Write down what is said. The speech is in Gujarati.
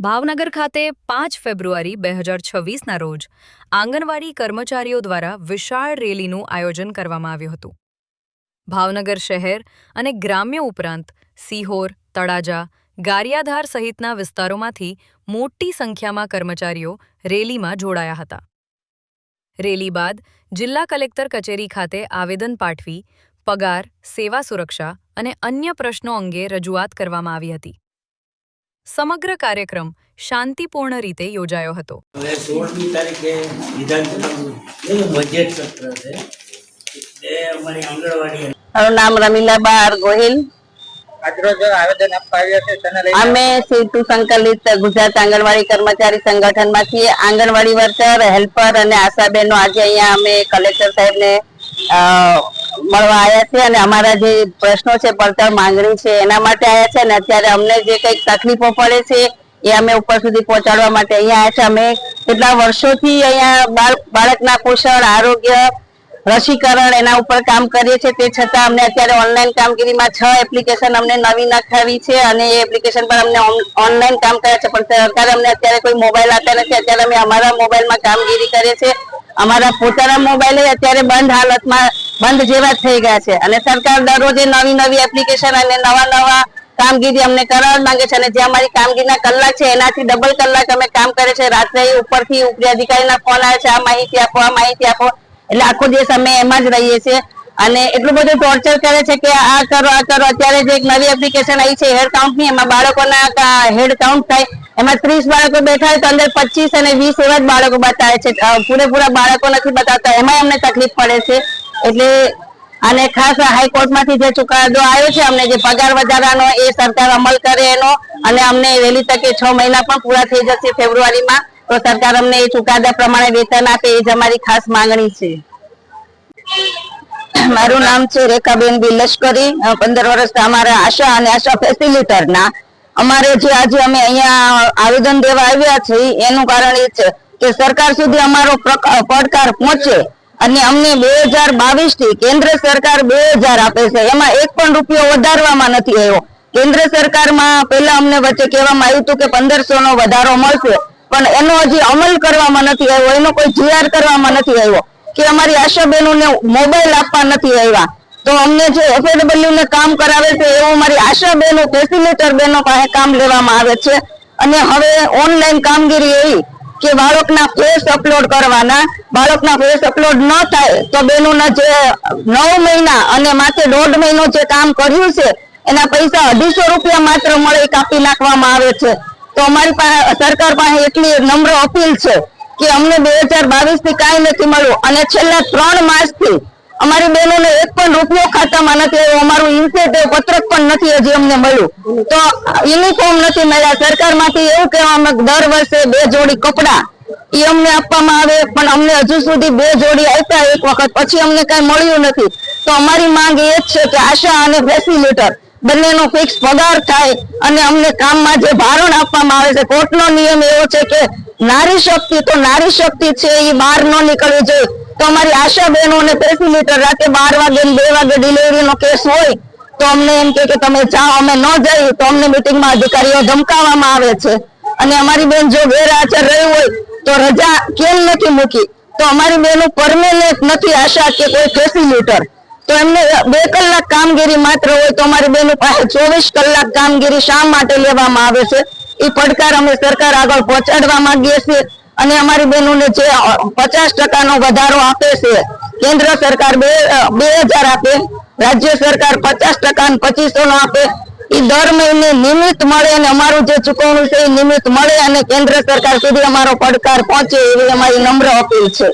ભાવનગર ખાતે પાંચ ફેબ્રુઆરી બે હજાર છવ્વીસના રોજ આંગણવાડી કર્મચારીઓ દ્વારા વિશાળ રેલીનું આયોજન કરવામાં આવ્યું હતું. ભાવનગર શહેર અને ગ્રામ્ય ઉપરાંત સિહોર, તળાજા, ગારિયાધાર સહિતના વિસ્તારોમાંથી મોટી સંખ્યામાં કર્મચારીઓ રેલીમાં જોડાયા હતા. રેલી બાદ જિલ્લા કલેક્ટર કચેરી ખાતે આવેદન પાઠવી, પગાર, સેવા સુરક્ષા અને અન્ય પ્રશ્નો અંગે રજૂઆત કરવામાં આવી હતી. સમગ્ર કાર્યક્રમ શાંતિપૂર્ણ રીતે યોજાયો હતો. સોળમી તારીખે વિધાનસભાનું બજેટ સત્ર છે. એટલે અમારી આંગણવાડી મારું નામ રમીલા બાર ગોહિલ. આજરોજ આવેદન આપવા આવ્યા છે તેને લઈને અમે સીટુ સંકલિત ગુજરાત આંગણવાડી કર્મચારી સંગઠનમાંથી આંગણવાડી વર્કર હેલ્પર અને આશાબેનો આજે અહીંયા અમે કલેક્ટર સાહેબને અ, મળવા આવ્યા છે અને અમારા જે પ્રશ્નો છે, પડતર માંગણી છે, એના માટે આવ્યા છે અને અત્યારે અમને જે કંઈક તકલીફો પડે છે, એ અમે ઉપર સુધી પહોંચાડવા માટે અહીંયા આવ્યા છે. અમે કેટલા વર્ષોથી અહીંયા બાળ- બાળકના પોષણ આરોગ્ય, રસીકરણ એના ઉપર કામ કરીએ છીએ. તે છતાં અમને અત્યારે ઓનલાઈન કામગીરીમાં છ એપ્લિકેશન અમને નવી નખાવી છે અને એ એપ્લિકેશન પર અમને ઓનલાઈન કામ કર્યા છે. પણ સરકાર અમને અત્યારે કોઈ મોબાઈલ આપતા નથી. અત્યારે અમે અમારા મોબાઈલમાં કામગીરી કરીએ છીએ. અમારા પોતાના મોબાઈલ અત્યારે બંધ હાલતમાં બંધ જેવા થઈ ગયા છે. અને સરકાર દરરોજે નવી નવી એપ્લિકેશન અને નવા નવા કામગીરી અમને કરાવવા માંગે છે અને જે અમારી કામગીરીના કલાક છે, એનાથી ડબલ કલાક અમે કામ કરે છે રાત્રે ઉપરથી ઉપરી અધિકારીના ફોન આવે છે, આ માહિતી આપો, આ માહિતી આપો. એટલે આખો દિવસ અમે એમાં જ રહીએ છીએ. અને એટલું બધું ટોર્ચર કરે છે કે આ કરો આ કરો. અત્યારે જે એક નવી એપ્લિકેશન આવી છે હેડ કાઉન્ટની, એમાં બાળકોના હેડ કાઉન્ટ થાય. એમાં ત્રીસ બાળકો બેઠા હોય તો અંદર પચીસ અને વીસ એવા જ બાળકો બતાવે છે. પૂરેપૂરા બાળકો નથી બતાવતા. એમાં અમને તકલીફ પડે છે. એટલે અને ખાસ હાઈકોર્ટમાંથી જે ચુકાદો આવ્યો છે, અમને જે પગાર વધારાનો એ સરકાર અમલ કરે એનો, અને અમને વહેલી તકે છ મહિના પણ પૂરા થઈ જશે ફેબ્રુઆરીમાં, તો સરકાર અમને એ ચુકાદા પ્રમાણે વેતન આપે એ જ અમારી ખાસ માંગણી છે. મારું નામ છે રેખાબેન બી લશ્કરી પંદર વર્ષથી અમારા આશા અને આશા ફેસિલિટર ના અમારે જે આજે અમે અહીંયા આવેદન દેવા આવ્યા છે એનું કારણ એ છે કે સરકાર સુધી અમારો પડકાર પહોંચે અને અમને બે હજાર બાવીસથી કેન્દ્ર સરકાર બે હજાર આપે છે. એમાં એક પણ રૂપિયો વધારવામાં નથી આવ્યો. કેન્દ્ર સરકારમાં પહેલા અમને વચ્ચે કહેવામાં આવ્યું હતું કે પંદરસો નો વધારો મળશે. પણ એનો હજી અમલ કરવામાં નથી આવ્યો. એનો કોઈ જીઆર કરવામાં નથી આવ્યો. કે અમારી આશા બહેનોને મોબાઈલ આપવા નથી આવ્યા. તો અમને જે એફએડબલ્યુ ને કામ કરાવે છે, એવું મારી આશા બહેનો ફેસિલિટર બહેનો પાસે કામ લેવામાં આવે છે. અને હવે ઓનલાઈન કામગીરી એવી કે બાળકના ફેસ અપલોડ કરવાના બાળકના ફેસ અપલોડ ન થાય તો બેનોના જે નવ મહિના અને માથે દોઢ મહિનો જે કામ કર્યું છે, એના પૈસા અઢીસો રૂપિયા માત્ર મળે કાપી નાખવામાં આવે છે. તો અમારી પાસે, સરકાર પાસે એટલી નમ્ર અપીલ છે કે અમને બે હજાર બાવીસથી કાંઈ નથી મળ્યું. અને છેલ્લા ત્રણ માસથી અમારી બહેનોને એક પણ રૂપિયો ખાતામાં નથી આવ્યો. અમારું ઇન્સેન્ટિવ પત્રક પણ નથી હજી અમને મળ્યું. તો યુનિફોર્મ નથી મળ્યા. સરકારમાંથી એવું કહેવામાં દર વર્ષે બે જોડી કપડા એ અમને આપવામાં આવે, પણ અમને હજુ સુધી બે જોડી આપ્યા એક વખત. પછી અમને કઈ મળ્યું નથી. તો અમારી માંગ એ જ છે કે આશા અને ફેસિલિટર બંનેનો ફિક્સ પગાર થાય અને અમને કામમાં જે ભારણ આપવામાં આવે છે, કોર્ટનો નિયમ એવો છે કે નારી શક્તિ તો નારી શક્તિ છે એ બહાર ન નીકળવી જોઈએ. તો અમારી આશા બહેનોને ફેસિલિટર રાતે બાર વાગે બે વાગે ડિલિવરીનો કેસ હોય, તો અમને એમ કે તમે જાઓ, અમે ન જઈએ, તો અમને મિટિંગમાં અધિકારીઓ ધમકાવવામાં આવે છે. અને અમારી બેન જો ગેરહાજર રહી હોય તો રજા કેમ નથી મૂકી? તો અમારી બેનો પરમેનન્ટ નથી આશા કે કોઈ ફેસિલિટર તો એમને બે કલાક કામગીરી માત્ર હોય તો અમારી બેનો ચોવીસ કલાક કામગીરી શા માટે લેવામાં આવે છે? એ પડકાર અમે સરકાર આગળ પહોંચાડવા માંગીએ છીએ અને અમારી બહેનોને જે પચાસ ટકાનો વધારો આપે છે, કેન્દ્ર સરકાર બે બે હજાર આપે, રાજ્ય સરકાર પચાસ ટકા પચીસો નો આપે એ દર મહિને નિયમિત મળે અને અમારું જે ચુકવણું છે એ નિયમિત મળે અને કેન્દ્ર સરકાર સુધી અમારો પડકાર પહોંચે એવી અમારી નમ્ર અપીલ છે.